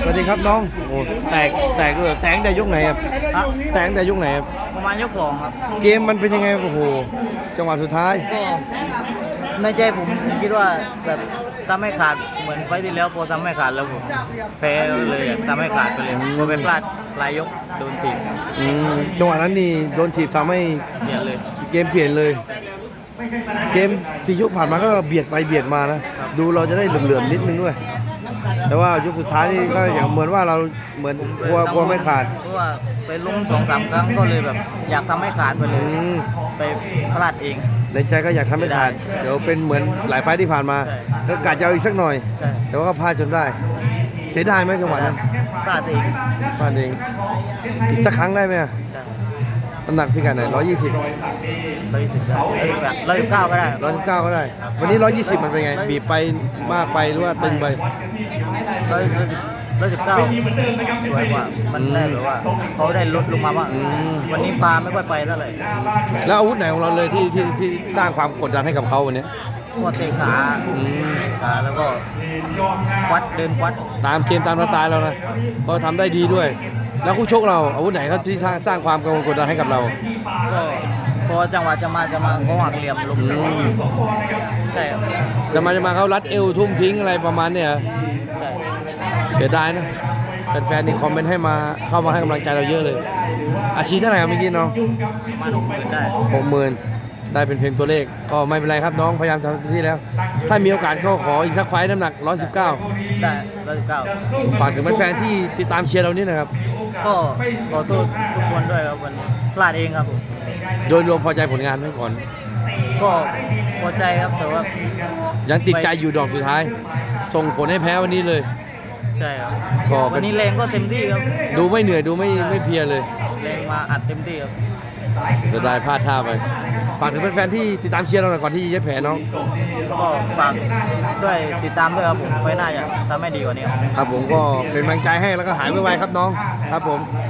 สวัสดีครับน้องโอ้แตกแตกเลยแตกแต่ยกไหนครับฮะแตกแต่ยกไหนครับประมาณยกสองครับ เกมมันเป็นยังไงโอ้โหจังหวะสุดท้ายก็ในใจผมคิดว่าแบบทำให้ขาดเหมือนไฟล์ที่แล้วพอทำให้ขาดแล้วผมแพ้เลยอะทำให้ขาดไปเลยพอไปพลาดปลายยกโดนทีมอืมจังหวะนั้นนี่โดนถีบทำให้เปลี่ยนเลย เกมเปลี่ยนเลย เกมสี่ยกผ่านมาก็เบียดไปเบียดมานะ ดูเราจะได้เหลื่อมๆนิดนึงด้วย แต่ว่ายกสุดท้ายนี่ก็อย่างเหมือนว่าเราเหมือนกลัวกลัวไม่ขาด เพราะว่าไปล้มสองสามครั้งก็เลยแบบ อยากทำให้ขาดไปเลอืย มไปพลาดเอง ในใจก็อยากทำให้ขาดเดี๋ยวเป็นเหมือนหลายไฟล์ที่ผ่านมา ใช่ ก็กะจะเอาอีกสักหน่อย ใช่แต่ว่าก็พลาดจนได้ เสียดายไหมจังหวะนั้นพลาดเองพลาดเองอีกสักครั้งได้ไหมอะได้น้ำหนักพี่กันไหนร้อยยี่สิบร้อยสิบได้ร้อยสิบเก้าก็ได้ ร้อยสิบเก้าก็ได้ วันนี้ร้อยยี่สิบมันเป็นไง บีบไปมากไปหรือว่าตึงไป ร้อยร้อยสิบร้อยสิบเก้าสวยกว่า มันได้แบบว่าเขาได้ลดลงมาบ้างอืม วันนี้ปลาไม่ค่อยไปเท่าไหร่แล้วอาวุธไหนของเราเลยที่ที่ที่สร้างความกดดันให้กับเขาวันนี้ พวกเตะขาอืม ขาแล้วก็ควัดเดินควัดตามเกมตามสไตล์เรานะก็ทำได้ดีด้วย แล้วคู่ชกเราอาวุธไหนครับที่สร้างความกังวลกดดันให้กับเรา ก็พอจังหวะจะมาจะมาเขาหักเหลี่ยมลงอืม ใช่ครับจะมาจะมาเขารัดเอวทุ่มทิ้งอะไรประมาณเนี้ยเหรอใช่เสียดายนะแฟนๆนี่คอมเมนต์ให้มาเข้ามาให้กำลังใจเราเยอะเลย อาชีพเท่าไหร่ครับเมื่อกี้น้องประมาณหกหมื่นได้หกหมื่นได้เป็นเพียงตัวเลข ก็ไม่เป็นไรครับน้องพยายามทำเต็มที่แล้ว ถ้ามีโอกาสก็ขออีกสักไฟต์น้ำหนัก 119 ได้ร้อยสิบเก้าฝากถึงแฟนๆที่ติดตามเชียร์เรานี่นะครับ ก็ขอโทษทุกคนด้วยครับวันนี้พลาดเองครับผมโดยรวมพอใจผลงานไหมก่อน ก็พอใจครับแต่ว่ายังติดใจอยู่ดอกสุดท้าย ส่งผลให้แพ้วันนี้เลย ใช่ครับก็เป็น วันนี้แรงก็เต็มที่ครับดูไม่เหนื่อยดูไม่ไม่เพลียเลยแรงมาอัดเต็มที่ครับเสียดายพลาดท่าไปฝากถึงแฟนๆที่ติดตามเชียร์เราหน่อยก่อนที่จะแพ้น้องก็ฝากช่วยติดตามด้วยครับผมไฟหน้าจะทำให้ดีกว่านี้ครับ ครับผมก็เป็นกำลังใจให้แล้วก็หายไวๆครับน้อง ครับผมค